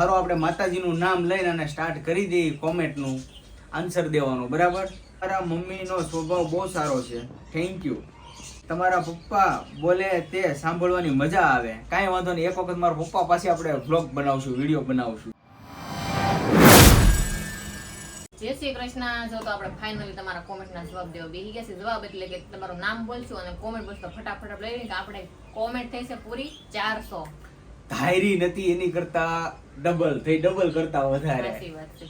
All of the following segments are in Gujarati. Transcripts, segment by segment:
હારો આપણે માતાજીનું નામ લઈને અને સ્ટાર્ટ કરી દઈએ કોમેન્ટનું આન્સર દેવાનું, બરાબર? મારા મમ્મીનો સ્વભાવ બહુ સારો છે. થેન્ક યુ તમારા પપ્પા બોલે તે સાંભળવાની મજા આવે. કાંઈ વાંધો નહીં, એક વખત મારા પપ્પા પાસે આપણે વ્લોગ બનાવશું વીડિયો બનાવશું. જય શ્રી કૃષ્ણ. જો તો આપણે ફાઇનલી તમારા કોમેન્ટના જવાબ દેવા બેસી ગયા છે. જવાબ એટલે કે તમારું નામ બોલશું અને કોમેન્ટ બોલશો ફટાફટ લઈ કે આપણે કોમેન્ટ થઈ છે પૂરી ચારસો. ધાયરી નથી એની કરતા ડબલ થઈ ડબલ કરતા વધારે.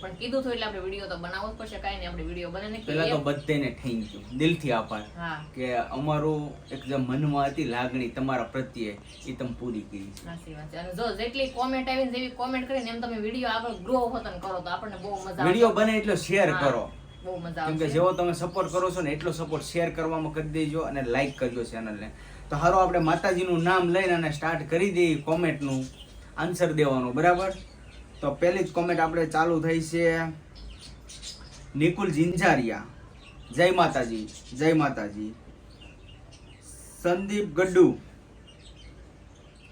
પણ કીધું એટલે આપણે વીડિયો તો બનાવવો જ પડશે કાંઈ નહીં આપણે વીડિયો બનાવીને પેલા તો નાખીએ. બધાને થેન્ક યુ દિલથી આભાર કે અમારું એક જે મનમાં હતી લાગણી તમારા પ્રત્યે એ તમે પૂરી કરી સાચી વાત છે. અને જો જેટલી કોમેન્ટ આવી ને જેવી કોમેન્ટ કરીને એમ તમે વીડિયો આગળ ગ્રો હોતન કરો તો આપણને બહુ મજા વીડિયો બને એટલો શેર કરો. બહુ મજા કેમ કે જેવો તમે સપોર્ટ કરો છો ને એટલો સપોર્ટ શેર કરવામાં કરી દેજો અને લાઈક કરજો ચેનલને તો હારો આપણે માતાજીનું નામ લઈને અને સ્ટાર્ટ કરી દઈએ કોમેન્ટનું આન્સર દેવાનું, બરાબર? તો પહેલી જ કોમેન્ટ આપણે ચાલુ થઈ છે. નિકુલ જિંજારિયા જય માતાજી જય માતાજી. સંદીપ ગડ્ડુ.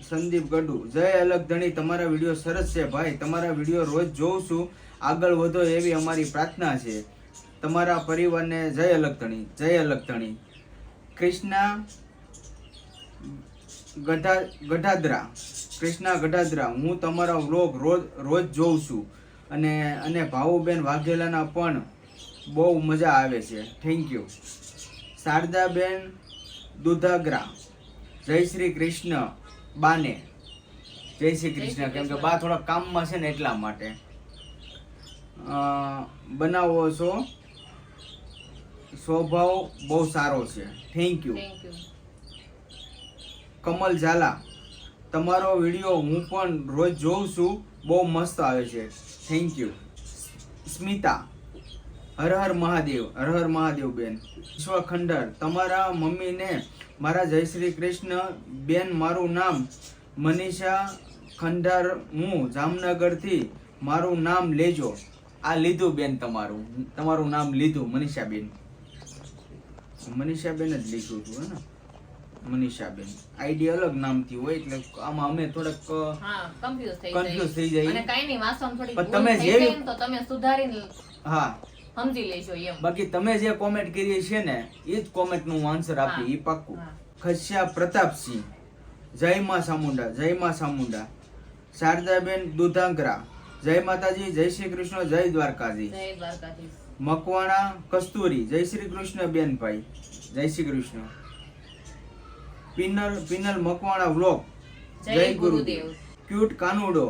સંદીપ ગડ્ડુ. જય અલગ ધણી, તમારા વીડિયો સરસ છે ભાઈ. તમારા વીડિયો રોજ જોઉં છું. આગળ વધો એવી અમારી પ્રાર્થના છે. તમારા પરિવારને જય અલગ ધણી, જય અલગ ધણી. કૃષ્ણા ગઢા, ગઢાદરા, કૃષ્ણા ગઢાદરા, હું તમારા વ્લોગ રોજ રોજ જોઉં છું. અને અને ભાવુબેન વાઘેલાના પણ બહુ મજા આવે છે. થેન્ક યુ શારદાબેન દુધાગરા, જય શ્રી કૃષ્ણ બાને. જય શ્રી કૃષ્ણ, કેમ કે બા થોડા કામમાં છે ને એટલા માટે. બનાવો છો. સ્વભાવ બહુ સારો છે. Thank you thank you Kamal Zala, તમારો વીડિયો હું પણ રોજ જોઉં છું. બહુ મસ્ત આવે છે. થેન્ક યુ સ્મિતા, હર હર મહાદેવ, હર હર મહાદેવ બેન. વિશ્વ ખંડર તમારા મમ્મીને મારા જય શ્રી કૃષ્ણ બેન, મારું નામ મનીષા ખંડાર. હું જામનગરથી મારું નામ લેજો. આ લીધું બેન તમારું. તમારું નામ લીધું મનીષાબેન. મનીષાબેન જ લીધું હતું, હે ને? મનીષાબેન. આઈડી અલગ નામથી હોય એટલે આમાં અમે થોડાક હા કન્ફ્યુઝ થઈ જાય. અને કાઈ નહીં વાંચવામાં થોડી પણ તમે ને તો તમે સુધારીને હા. સમજી લેજો એમ. બાકી તમે જે કોમેન્ટ કરી છે ને એ જ કોમેન્ટનું આન્સર આપી એ પાક્કું. ખસ્યા પ્રતાપસિંહ જય માં સામુંડા જય માં સામુંડા. શારદાબેન દુધાંગરા જય માતાજી જય શ્રી કૃષ્ણ જય દ્વારકાજી જય મકવાણા કસ્તુરી જય શ્રી કૃષ્ણ બેનભાઈ જય શ્રી કૃષ્ણ. પિનલ પિનલ મકવાણા વ્લોગ. જય ગુરુદેવ. ક્યુટ કાનુડો.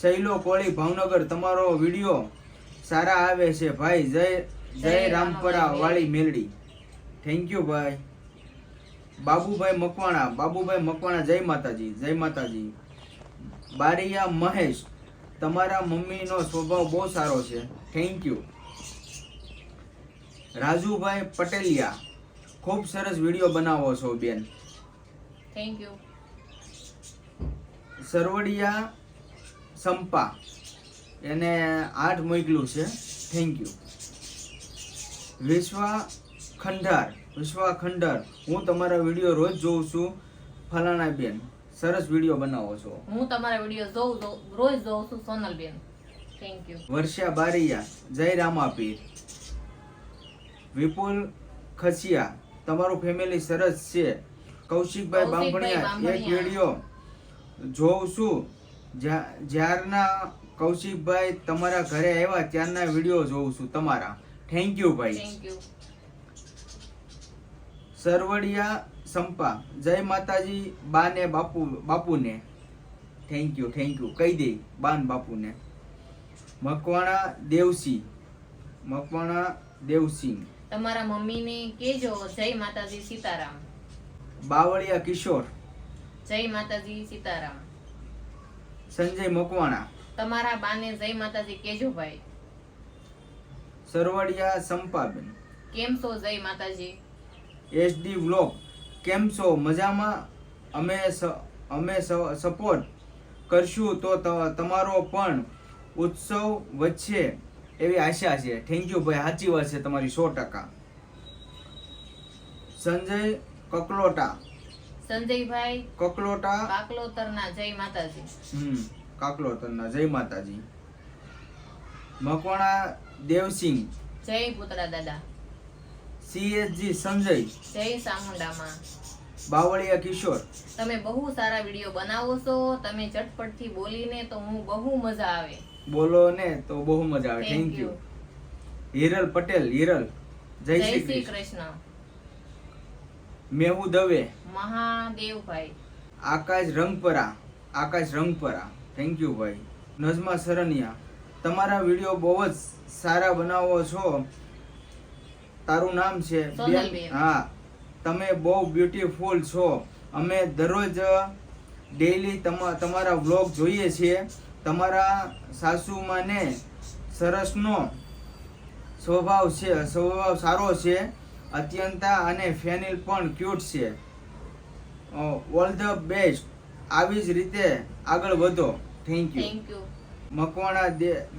શૈલો કોળી ભાવનગર તમારો વીડિયો સારા આવે છે. ભાઈ જય જય રામપરા વાળી મેલડી. થેન્ક યુ ભાઈ. બાબુભાઈ મકવાણા બાબુભાઈ મકવાણા જય માતાજી જય માતાજી. બારિયા મહેશ તમારા મમ્મીનો સ્વભાવ બહુ સારો છે. થેન્ક યુ રાજુભાઈ પટેલિયા ખૂબ સરસ વીડિયો બનાવો છો બેન. Thank you Sarvadiya Sampa. એને આઠ મોકલું છે. Thank you Vishwa Khandar. વિશ્વા ખંડાર. હું તમારા વીડિયો રોજ જોઉં છું ફલાણા બેન. સરસ વીડિયો બનાવો છો. હું તમારા વીડિયો જોઉં રોજ જોઉં છું સોનલબેન થેન્ક યુ વર્ષા બારિયા જય રામાપીર. વિપુલ ખસિયા તમારું ફેમિલી સરસ છે. કૌશિકભાઈ બાંભણિયા એક. વીડિયો જોઉં છું. જ્યારના કૌશિકભાઈ તમારા ઘરે આવ્યા ત્યારના વીડિયો જોઉં છું તમારા. થેન્ક યુ ભાઈ. સરવડિયા સંપા જય માતાજી બાને બાપુ બાપુને. થેન્ક યુ થેન્ક યુ કહી દે બાન બાપુને. મકવાણા દેવસિંહ મકવાણા દેવસિંહ. તમારા મમ્મીને કેજો જય માતાજી સીતારામ. બાવળિયા કિશોર. જય માતાજી સીતારામ. સંજય મકવાણા. તમારા બાને જય માતાજી કેજો ભાઈ. સરવડિયા સંપાબેન. કેમ છો જય માતાજી? SD vlog. કેમ છો? મજામાં? અમે અમે સપોર્ટ કરશું તો તમારો પણ ઉત્સવ વચ્ચે એવી આશા છે. થેન્ક યુ ભાઈ. સાચી વાત છે તમારી સો ટકા. સંજય કકલોટા. સંજયભાઈ કકલોટા. કાકલોતરના જય માતાજી. હમ કાકલોતરના જય માતાજી. મકવાણા દેવસિંહ. જય પુતળા દાદા. સીએસજી સંજય. જય સામુંડામાં. બાવળિયા કિશોર. તમે બહુ સારા વીડિયો બનાવો છો તમે ઝટપટથી બોલીને તો હું બહુ મજા આવે. બોલો ને તો બહુ મજા આવે. Thank you Hiral Patel Hiral. જય શ્રી કૃષ્ણ. મેહુ દવે મહાદેવભાઈ. આકાશ રંગપરા આકાશ રંગપરા. થેન્ક યુ ભાઈ. નજમા સરનિયા તમારા વીડિયો બહુ જ સારા બનાવો છો. તારું નામ છે? હા. તમે બહુ બ્યુટીફુલ છો. અમે દરરોજ ડેઈલી તમારા વ્લોગ જોઈએ છીએ. તમારા સાસુમાને સરસનો સ્વભાવ છે સ્વભાવ સારો છે. અત્યંતા અને ફેનિલ પણ ક્યુટ છે. ઓલ ધ બેસ્ટ આવી જ રીતે આગળ વધો. Thank you thank you Makwana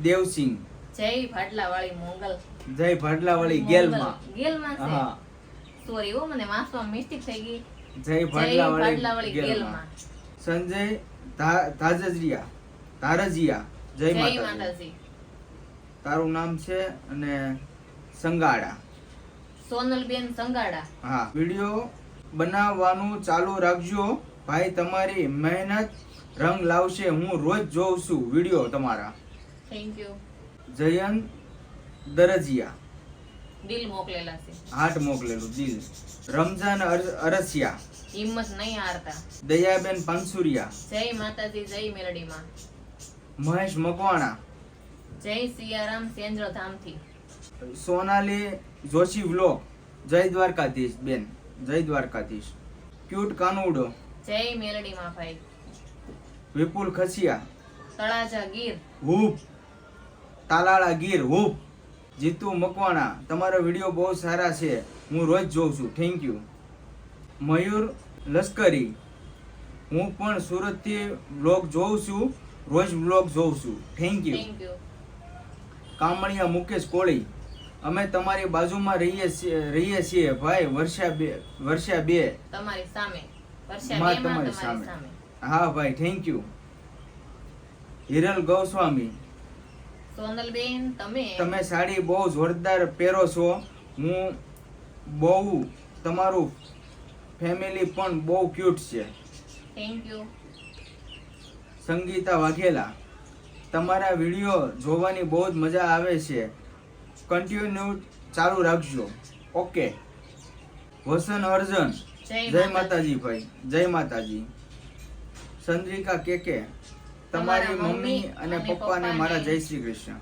Devsinh. જય ભાટલાવાળી મોંગલ. જય ભાટલાવાળી ગેલમાં. ગેલમાં છે. હા. સોરી ઓ મને વાંચવામાં મિસ્ટેક થઈ ગઈ. જય ભાટલાવાળી ગેલમાં. સંજય ધાજરિયા. ધારજિયા. જય માતાજી. તારું નામ છે અને સંગાડા સોનલબેન સંગાડા. હા વીડિયો બનાવવાનું ચાલુ રાખજો. ભાઈ તમારી મહેનત રંગ લાવશે હું રોજ જોઉં છું વીડિયો તમારા. Thank you Jayant Darjiya. દિલ મોકલેલા છે. હાર્ટ મોકલેલું દિલ. રમઝાન અર- અરસિયા. હિંમત નહીં હારતા. દયાબેન પંસુરિયા જય માતાજી જય મેરડીમાં. મહેશ મકવાણા. જય સિયારામ સેન્દ્ર ધામથી સોનાલી જોશી વ્લોગ. જય દ્વારકાધીશ બેન. જય દ્વારકાધીશ. ક્યુટ કાનુડો. જય મેલડીમાં ભાઈ. વિપુલ ખસિયા. તળાજા ગીર. હૂપ તાલાળા ગીર હૂપ જીતુ મકવાણા તમારા વીડિયો બહુ સારા છે. હું રોજ જોઉં છું. થેન્ક યુ મયુર લશ્કરી. હું પણ સુરતથી વ્લોગ જોઉં છું. રોજ વ્લોગ જોઉં છું. Thank you Kamaniya Mukesh Koli. અમે તમારી બાજુમાં રહીએ રહીએ છીએ. ભાઈ વર્ષા બે વર્ષા બે. તમારી સામે. વર્ષા બે તમારી. સામે. હા ભાઈ થેન્ક યુ હિરલ ગૌસ્વામી. સોનલબેન તમે? તમે સાડી બહુ જોરદાર પહેરો છો. હું બહુ તમારું ફેમિલી પણ બહુ ક્યુટ છે. થેન્ક યુ સંગીતા વાઘેલા તમારા વીડિયો જોવાની બહુ જ મજા આવે છે. કન્ટિન્યુ ચાલુ રાખજો. ઓકે વસન અર્જન. જય માતાજી. ભાઈ. જય માતાજી. ચંદ્રિકા કે તમારી મમ્મી અને પપ્પાને મારા જય શ્રી કૃષ્ણ.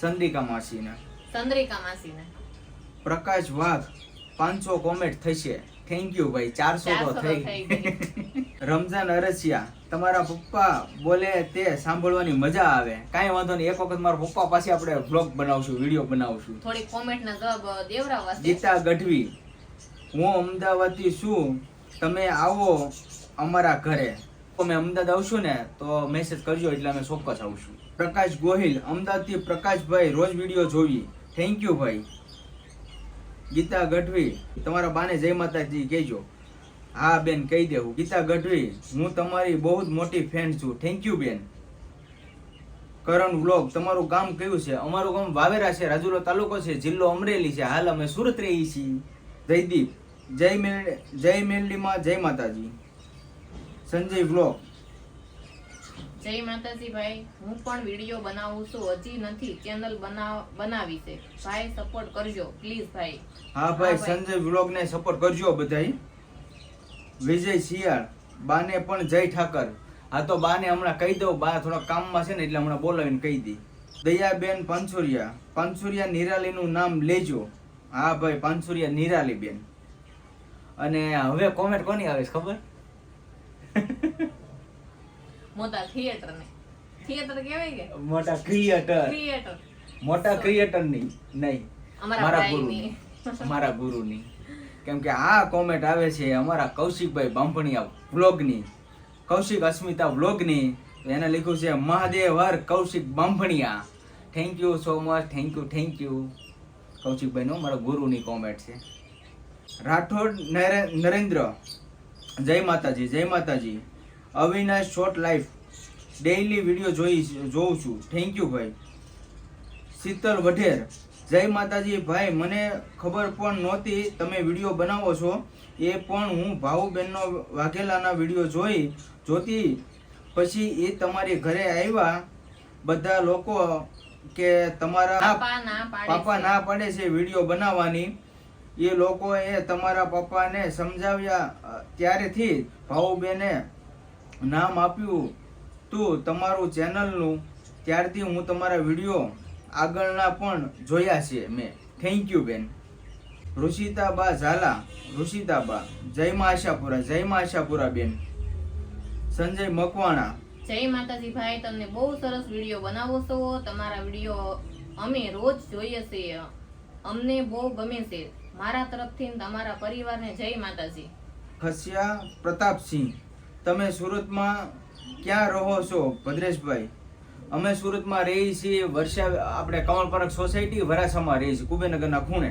ચંદ્રિકા માસીને. ચંદ્રિકા માસીને. પ્રકાશ વાઘ પાંચસો કોમેન્ટ થશે. થેન્ક યુ ભાઈ. ચારસો તો થઈ. રમઝાન અરસિયા. તમારા પપ્પા બોલે તે સાંભળવાની મજા આવે. કાંઈ વાંધો નહીં. એક વખત મારા પપ્પા પાસે આપણે બ્લોગ બનાવશું વીડિયો બનાવશું. થોડી કોમેન્ટ ના દેવરાવા ગીતા ગઢવી હું અમદાવાદથી છું. તમે આવો અમારા ઘરે. અમે અમદાવાદ આવશું ને તો મેસેજ કરજો એટલે અમે ચોક્કસ આવશું. પ્રકાશ ગોહિલ અમદાવાદથી પ્રકાશભાઈ રોજ વીડિયો જોવી થેન્ક યુ ભાઈ. ગીતા ગઢવી તમારા બાને જય માતાજી કહેજો. હા બેન કહી દેવું. ગીતા ગઢવી હું તમારી બહુ જ મોટી ફેન છું. થેન્ક યુ બેન. કરણ વ્લોગ તમારું ગામ કયું છે? અમારું ગામ વાવેરા છે રાજુલો તાલુકો છે જિલ્લો અમરેલી છે. હાલ અમે સુરત રહીએ છીએ. જયદીપ જય મેલ જય મેલડીમાં જય માતાજી. સંજય વ્લોગ. જય માતાજી ભાઈ હું પણ વીડિયો બનાવું છું. હજી નથી ચેનલ બનાવ બનાવી છે. ભાઈ સપોર્ટ કરજો પ્લીઝ ભાઈ. હા ભાઈ. સંજય વ્લોગ ને સપોર્ટ કરજો બધાય. વિજય શિયાળ બાને પણ જય ઠાકર. હા તો બાને હમણાં કહી દઉં બા થોડા કામમાં છે ને એટલે હમણાં બોલાવીને કહી દી. દયાબેન પંચુરિયા પંચુરિયા નિરાલીનું નામ લેજો. હા ભાઈ પંચુરિયા નિરાલી બેન અને હવે કોમેન્ટ કોની આવે છે ખબર? મોટા થિયેટર ને થિયેટર કહેવાય કે? મોટા ક્રિએટર. ક્રિએટર. મોટા ક્રિએટરની નહીં. અમારા મારા ની ગુરુની. મારા ગુરુની. કેમ કે આ કોમેન્ટ આવે છે અમારા કૌશિકભાઈ બાંભણિયા વ્લોગની કૌશિક અસ્મિતા વ્લોગની એને લખ્યું છે મહાદેવ હર Kaushik Bambhaniya. Thank you so much thank you thank you કૌશિકભાઈનો મારા ગુરુની કોમેન્ટ છે. રાઠોડ નરે- નરેન્દ્ર. જય માતાજી જય માતાજી. Avinash short life daily video જોઈ, જોઉં છું. થેન્ક યુ ભાઈ. શીતલ વઢેર. જય માતાજી. ભાઈ મને ખબર પણ નહોતી તમે વીડિયો બનાવો છો. એ પણ હું ભાવુબેનનો વાઘેલાના વીડિયો જોઈ જોતી પછી એ તમારી ઘરે આવ્યા. બધા લોકો કે તમારા પાપા ના પાડે છે. વીડિયો બનાવવાની. એ લોકોએ તમારા પપ્પાને સમજાવ્યા. ત્યારેથી ભાવુબેને નામ આપ્યું. તું તમારું ચેનલનું ત્યારથી હું તમારા વીડિયો આગળના પણ જોયા છે મેં. થેન્ક યુ બેન. ઋષિતાબા ઝાલા ઋષિતાબા. જય મા આશાપુરા જય મા આશાપુરા બેન. સંજય મકવાણા. જય માતાજી ભાઈ તમને બહુ સરસ વીડિયો બનાવો છો. તમારા વીડિયો અમે રોજ જોઈએ છીએ અમને બહુ ગમે છે. મારા તરફથી તમારા પરિવારને જય માતાજી. ખસિયા પ્રતાપસિંહ તમે સુરતમાં ક્યાં રહો છો ભદ્રેશભાઈ? અમે સુરતમાં રહીએ છીએ વર્ષા આપણે કમલપરક સોસાયટી વરાછામાં રહીએ છીએ કુબેનગરના ખૂણે.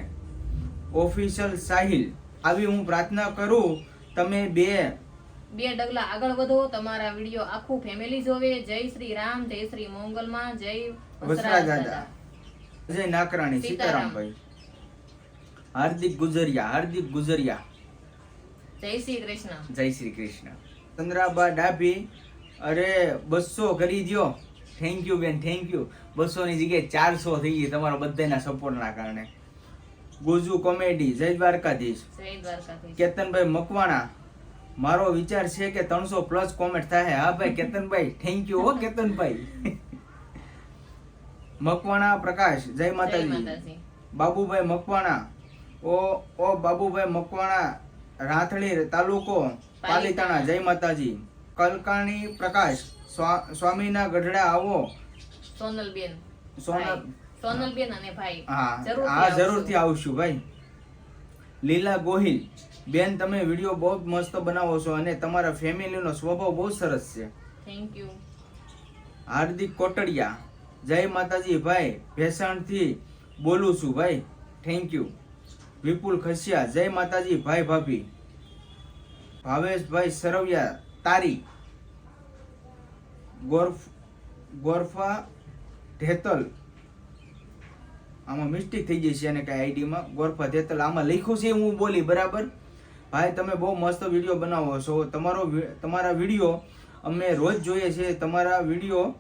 ઓફિશિયલ સાહિલ આવી હું પ્રાર્થના કરું તમે બે બે ડગલા આગળ વધો તમારા વીડિયો આખું ફેમિલી જોવે. જય શ્રી રામ જય શ્રી મોંગલમાં જય વસરા દાદા. જય નાકરાણી સીતારામ. સીતારામભાઈ હાર્દિક ગુજરિયા હાર્દિક ગુજરિયા. જય શ્રી કૃષ્ણ. જય શ્રી કૃષ્ણ. ચંદ્રાબા ડાભી અરે બસો કરી દ્યો. થેન્ક યુ બેન થેન્ક યુ બસો ની જગ્યાએ ચારસો થઈ ગઈ તમારા બધાના સપોર્ટના કારણે. ગુજુ કોમેડી જય દ્વારકાધીશ. કેતનભાઈ મકવાણા મારો વિચાર છે કે ત્રણસો પ્લસ કોમેન્ટ થાય. હા ભાઈ કેતનભાઈ થેન્ક યુ હો કેતનભાઈ. મકવાણા પ્રકાશ જય માતાજી. બાબુભાઈ મકવાણા ઓ ઓ બાબુભાઈ મકવાણા રાથણી તાલુકો પાલીતાણા જય માતાજી. કલકાણી પ્રકાશ સ્વામીના ગઢડા આવો. સોનલબેન. સોનલ સોનલબેન અને ભાઈ. હા જરૂરથી આવશું. ભાઈ. લીલા ગોહિલ બેન તમે વીડિયો બહુ મસ્ત બનાવો છો અને તમારા ફેમિલીનો સ્વભાવ બહુ સરસ છે. થેન્ક યુ હાર્દિક કોટડિયા જય માતાજી ભાઈ ભેસાણથી બોલું છું ભાઈ. થેન્ક યુ વિપુલ ખસિયા જય માતાજી ભાઈ ભાભી. ભાવેશભાઈ સરવૈયા તારી. ગોરફ, ગોરફા ઢેતલ આમાં મિસ્ટેક થઈ જશે છે અને કાંઈ આઈડીમાં ગોરફા ઢેતલ આમાં લખ્યું છે હું બોલી, બરાબર? ભાઈ, તમે બહુ મસ્ત વીડિયો બનાવો છો. તમારો તમારા વીડિયો અમે રોજ જોઈએ છીએ તમારા વીડિયો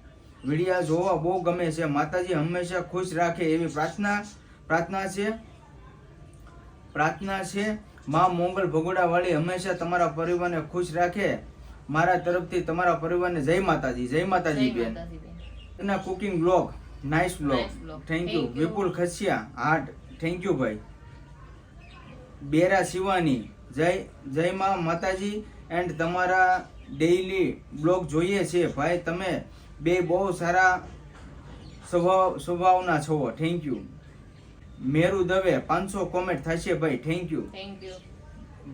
વિડીયા જોવા બહુ ગમે છે. માતાજી હંમેશા ખુશ રાખે એવી પ્રાર્થના પ્રાર્થના છે. પ્રાર્થના છે, મા મોંગલ ભગોડાવાળી હંમેશા તમારા પરિવારને ખુશ રાખે. મારા તરફથી તમારા પરિવારને જય માતાજી જય માતાજી બેન. એના cooking blog nice blog thank you Vipul Khasiya heart. Thank you ભાઈ. બેરા શિવાની. જય જય મા માતાજી. એન્ડ તમારા ડેઈલી બ્લોગ જોઈએ છે. ભાઈ તમે બે બહુ સારા સ્વભાવ સ્વભાવના છો. થેન્ક યુ મેરુ દવે પાંચસો કોમેન્ટ થશે ભાઈ. Thank you thank you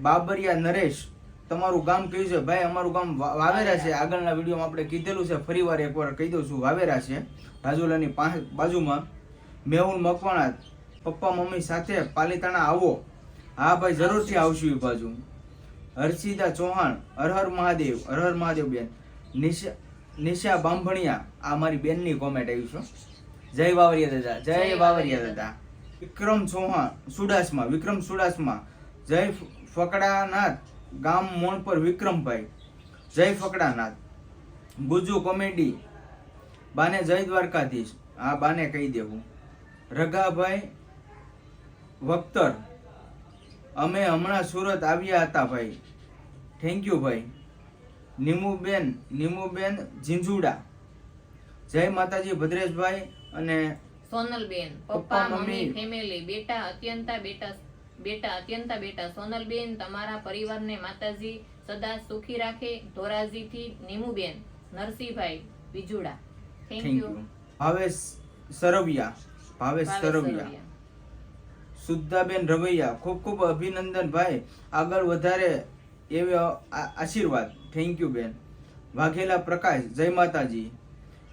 Babariya Naresh તમારું ગામ કયું છે? ભાઈ અમારું ગામ વાવેરા છે. આગળના વિડીયોમાં આપણે કીધેલું છે. ફરીવાર એકવાર કહી દઉં છું વાવેરા છે. રાજુલાની બાજુમાં મેહુલ મકવાણા પપ્પા મમ્મી સાથે પાલીતાણા આવો. હા ભાઈ જરૂરથી આવશું એ બાજુ. હર્ષિદા ચૌહાણ હર હર મહાદેવ હર હર મહાદેવ બેન. નિશા નિશા બાંભણિયા આ મારી બેનની કોમેન્ટ આવી છે. જય વાવરિયા દાદા જય બાવરિયા દાદા. વિક્રમ ચૌહાણ સુડાસમાં વિક્રમ સુડાસમાં. જય ફકડાનાથ ગામ મોણ પર વિક્રમભાઈ જય ફકડાનાથ. ગુજુ કોમેડી બાને જય દ્વારકાધીશ. આ બાને કહી દેવું. રઘાભાઈ વક્તર અમે હમણાં સુરત આવ્યા હતા ભાઈ. થેન્ક યુ ભાઈ. નિમુબેન નિમુબેન ઝીંઝુડા. જય માતાજી ભદ્રેશભાઈ અને સોનલબેન પપ્પા. મમ્મી ફેમિલી બેટા અત્યંતા બેટા બેટા અત્યંતા બેટા સોનલબેન તમારા પરિવારને માતાજી સદા સુખી રાખે. ધોરાજીથી નીમુબેન નરસિંહભાઈ વિજુડા. Thank you Bhavesh Sarvaiya. Bhavesh Sarvaiya. શુદ્ધાબેન રવૈયા ખૂબ ખૂબ અભિનંદન ભાઈ. આગળ વધારે એવો આશીર્વાદ. થેન્ક યુ બેન. વાઘેલા પ્રકાશ જય માતાજી.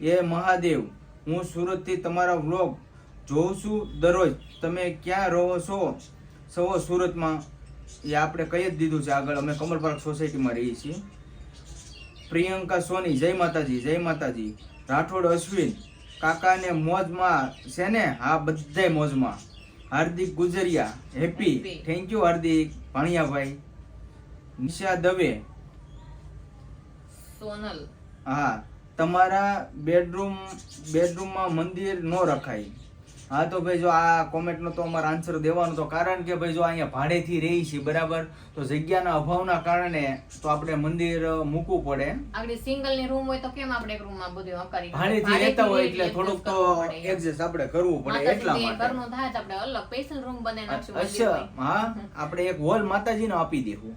એ મહાદેવ હું સુરતથી તમારા વ્લોગ જોઉં છું દરરોજ. તમે ક્યાં રહો છો? સૌ સુરતમાં એ આપણે કહી જ દીધું છે આગળ અમે કમલ પાર્ક સોસાયટીમાં રહીએ છીએ. પ્રિયંકા સોની જય માતાજી જય માતાજી. રાઠોડ અશ્વિન કાકાને મોજમાં છે ને હા બધાય મોજમાં. Hardik Gujariya happy. Thank you Hardik. ભાણિયાભાઈ. Nisha Dave. Sonal. હા તમારા બેડરૂમ બેડરૂમમાં મંદિર ન રખાય. હા તો ભાઈ જો આ કોમેન્ટનો તો અમારે આન્સર દેવાનો તો કારણ કે ભાઈ જો અહીંયા ભાડેથી રહી છે બરાબર? તો જગ્યાના અભાવના કારણે તો આપણે મંદિર મૂકવું પડે. આપણે સિંગલની રૂમ હોય તો કેમ આપણે એક રૂમમાં બધું કરી ભાડેથી રહેતા હોય એટલે થોડુંક તો એડજસ્ટ આપણે કરવું પડે એટલા માટે. ઘરનો થાય તો આપણે અલગ સ્પેશિયલ રૂમ બનાવી નાખશું અચ્છા હા આપણે એક હોલ માતાજીનો આપી દેવું.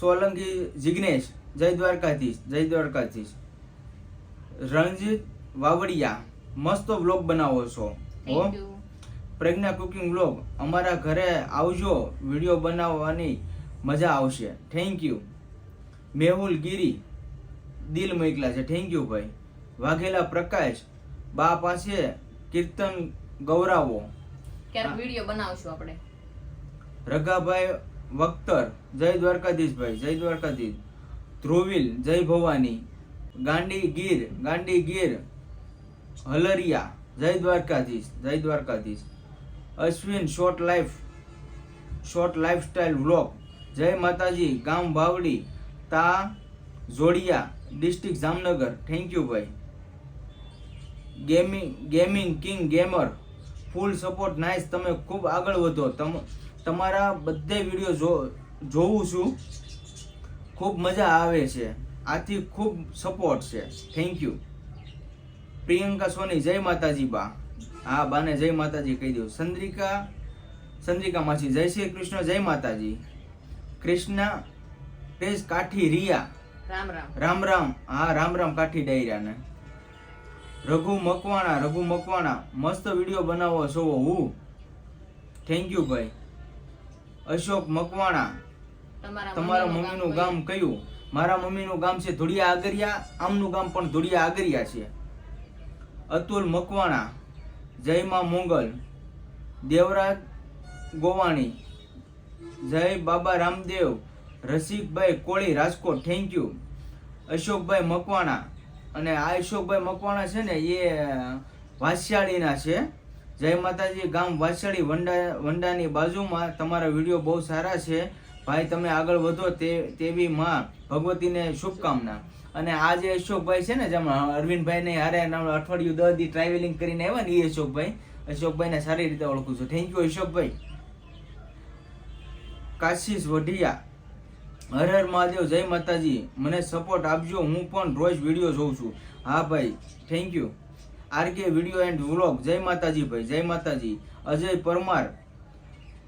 સોલંકી જિગ્નેશ જય દ્વારકાધીશ જય દ્વારકાધીશ. રણજીત વાવડિયા મસ્ત વ્લોગ બનાવો છો. હો. Pragya cooking vlog. અમારા ઘરે આવજો. વીડિયો બનાવવાની મજા આવશે. Thank you Mehul Giri. દિલ મોકલા છે. થેન્ક યુ ભાઈ. વાઘેલા પ્રકાશ. બા પાસે કીર્તન ગૌરાવો. ક્યારેક વીડિયો બનાવશું આપણે. રઘાભાઈ વક્તર જય દ્વારકાધીશભાઈ જય દ્વારકાધીશ. ધ્રુવિલ જય ભવાની. ગાંડી ગીર ગાંડી ગીર હલરિયા. જય દ્વારકાધીશ. જય Dwarkadhish. Ashwin short life short lifestyle vlog જય માતાજી, ગામ ભાવડી તા Jodiya district Jamnagar. Thank you ભાઈ. Gaming gaming king gamer full support nice તમે ખૂબ આગળ વધો. તમ, તમારા બધે વીડિયો જો, જોઉં છું. ખૂબ મજા આવે છે. આથી ખૂબ સપોર્ટ છે. થેન્ક યુ પ્રિયંકા સોની, જય માતાજી બા. હા બાને જય માતાજી કહી દઉં. ચંદ્રિકા ચંદ્રિકા માસી જય શ્રી કૃષ્ણ જય માતાજી. Krishna page Kathiriya. રામ રામ. રામ રામ. હા રામ રામ કાઠી ડાયરાને. રઘુ મકવાણા રઘુ મકવાણા. મસ્ત વીડિયો બનાવો છો હું. થેન્ક યુ ભાઈ. અશોક મકવાણા. તમારા મમ્મીનું ગામ કયું? મારા મમ્મીનું ગામ છે ધોળિયા આગરિયા. આમનું ગામ પણ ધોળિયા આગરિયા છે. અતુલ મકવાણા. જય માં મોંગલ, દેવરાજ ગોવાણી, જય બાબા રામદેવ, રસિકભાઈ કોળી રાજકોટ થેન્ક યુ અશોકભાઈ મકવાણા અને આ અશોકભાઈ મકવાણા છે ને, એ વાસિયાળીના છે. જય માતાજી, ગામ વાસિયાળી વંડા, વંડાની બાજુમાં. તમારા વીડિયો બહુ સારા છે. ભાઈ, તમે આગળ વધો તે, તેવી માં ભગવતીને શુભકામના. અને આ જે અશોકભાઈ છે ને જેમાં અરવિંદભાઈ ને હારે અઠવાડિયું દસ દી ટ્રાવેલિંગ કરીને આવ્યા ને એ અશોકભાઈ. અશોકભાઈને સારી રીતે ઓળખું છું. થેન્ક યુ અશોકભાઈ. કાશીસ વઢિયા. હર હર મહાદેવ, જય માતાજી. મને સપોર્ટ આપજો. હું પણ રોજ વીડિયો જોઉં છું. હા ભાઈ. Thank you RK video and vlog જય માતાજી ભાઈ. જય માતાજી. અજય પરમાર.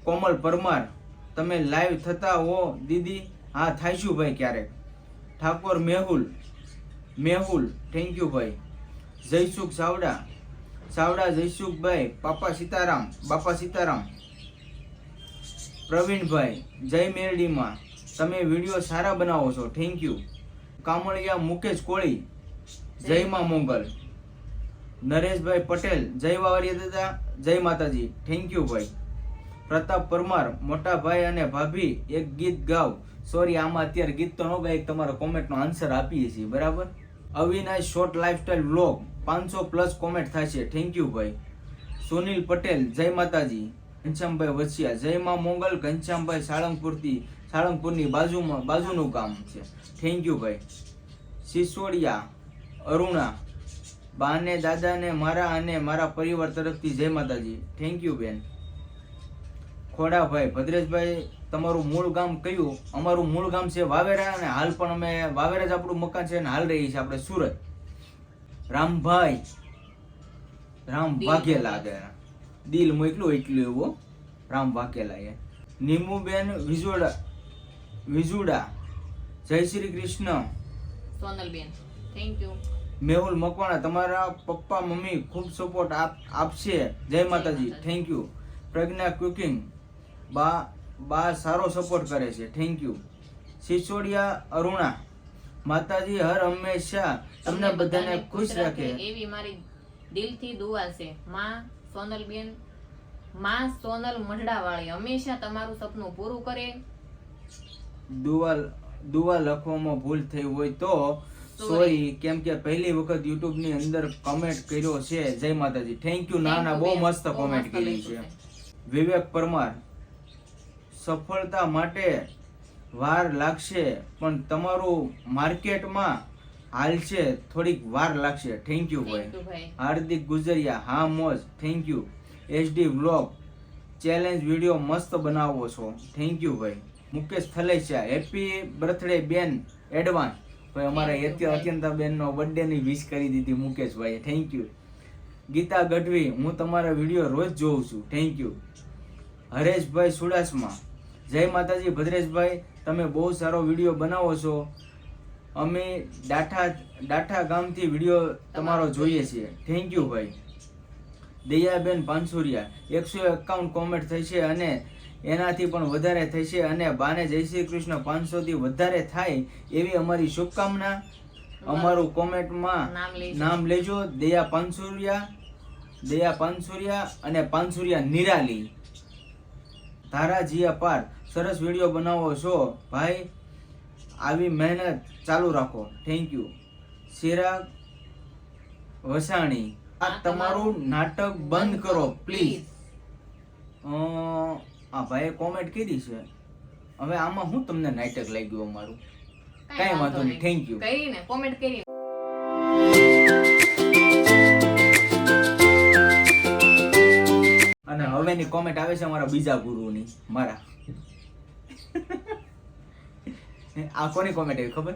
કોમલ પરમાર. તમે લાઈવ થતા હો, દીદી. હા થાઈશું ભાઈ ક્યારેક. ઠાકોર મેહુલ મેહુલ થેન્ક યુ ભાઈ. જયસુખ સાવડા સાવડા જયસુખભાઈ પાપા સીતારામ, બાપા સીતારામ. પ્રવીણભાઈ જય મેરડીમાં. તમે વીડિયો સારા બનાવો છો થેન્ક યુ કામળિયા મુકેશ કોળી, જય માં મોગલ નરેશભાઈ પટેલ, જય વાવરિયા દાદા, જય માતાજી થેન્ક યુ ભાઈ. પ્રતાપ પરમાર, મોટા ભાઈ અને ભાભી, એક ગીત ગાવ સોરી આમાં અત્યારે ગીત તો ન ગાય, તમારા કોમેન્ટનો આન્સર આપીએ છીએ, બરાબર? અવિનાશ શોર્ટ લાઇફસ્ટાઈલ વ્લોગ પાંચસો પ્લસ કોમેન્ટ થશે. થેન્ક યુ ભાઈ. સુનિલ પટેલ, જય માતાજી. ઘનશ્યામભાઈ વસિયા, જય મા મોગલ, ઘનશ્યામભાઈ સાળંગપુરથી, સાળંગપુરની બાજુમાં, બાજુનું ગામ છે. થેન્ક યુ ભાઈ. સિસોડિયા, અરુણા, બાને, દાદાને, મારા અને મારા પરિવાર તરફથી જય માતાજી. થેન્ક યુ બેન. ખોડાભાઈ ભદ્રેશભાઈ તમારું મૂળ ગામ કયું? અમારું મૂળ ગામ છે વાવેરા અને હાલ પણ અમે વાવેરા જ આપણું મકાન છે અને હાલ રહી છે આપણે સુરત. રામભાઈ. રામ વાઘેલા. ગયા દિલ મોકલું એટલું એવું રામ વાઘેલા એ નીમુબેન વિજોડા વિજુડા. જય શ્રી કૃષ્ણ. સોનલબેન થેન્ક યુ મેહુલ મકવાણા તમારા પપ્પા મમ્મી ખૂબ સપોર્ટ આપ આપશે. જય માતાજી થેન્ક યુ પ્રજ્ઞા કુકિંગ બા બા સારો સપોર્ટ કરે છે. થેન્ક યુ સિસોડિયા અરુણા માતાજી હર હંમેશા તમને બધાને ખુશ રાખે. એવી મારી દિલથી દુઆ છે. માં સોનલબેનમાં સોનલ મંડળાવાળી હંમેશા તમારું સપનું પૂરું કરે. દુઆ દુઆ લખવામાં ભૂલ થઈ હોય તો સોરી. કેમ કે પહેલી વખત યુટ્યુબની અંદર કમેન્ટ કર્યો છે. જય માતાજી. થેન્ક યુ ના ના બહુ મસ્ત કમેન્ટ કોમેન્ટ કરી છે. વિવેક પરમાર સફળતા માટે વાર લાગશે પણ તમારું માર્કેટમાં હાલ છે થોડીક વાર લાગશે. થેન્ક યુ ભાઈ. હાર્દિક ગુજરિયા હા મોજ. Thank you HD vlog challenge video મસ્ત બનાવો છો. થેન્ક યુ ભાઈ. મુકેશ થલેસિયા હેપી બર્થડે બેન. એડવાન્સ ભાઈ અમારા. અત્યંતા બેનનો બર્થડેની વિશ કરી દીધી મુકેશભાઈ થેન્ક યુ ગીતા ગઢવી હું તમારા વીડિયો રોજ જોઉં છું. થેન્ક યુ હરેશભાઈ સુડાસમા જય માતાજી ભદ્રેશભાઈ તમે બહુ સારો વીડિયો બનાવો છો. અમે ડાઠા ડાઠા ગામથી વીડિયો તમારો જોઈએ છીએ. થેન્ક યુ ભાઈ. દયાબેન પાનસુરિયા એકસો એકાવન કોમેન્ટ થઈ છે અને એનાથી પણ વધારે થઈ છે અને બાને જય શ્રી કૃષ્ણ પાંચસોથી વધારે થાય એવી અમારી શુભકામના. અમારું કોમેન્ટમાં નામ લેજો. દયા પાનસુરિયા દયા પાનસુરિયા અને પાનસુરિયા નિરાલી. ધારાજીયા પાર સરસ વીડિયો બનાવો છો. ભાઈ આવી મહેનત ચાલુ રાખો. થેન્ક યુ ચિરાગ વસાણી આ આ તમારું નાટક બંધ કરો પ્લીઝ આ ભાઈએ કોમેન્ટ કરી છે. હવે આમાં હું તમને નાટક લાગ્યું અમારું? કાંઈ વાંધો નહીં. થેન્ક યુ કરીને કોમેન્ટ કરી અને હવેની કોમેન્ટ આવે છે અમારા બીજા ગુરુની મારા. આ કોની કોમેન્ટ આવી ખબર?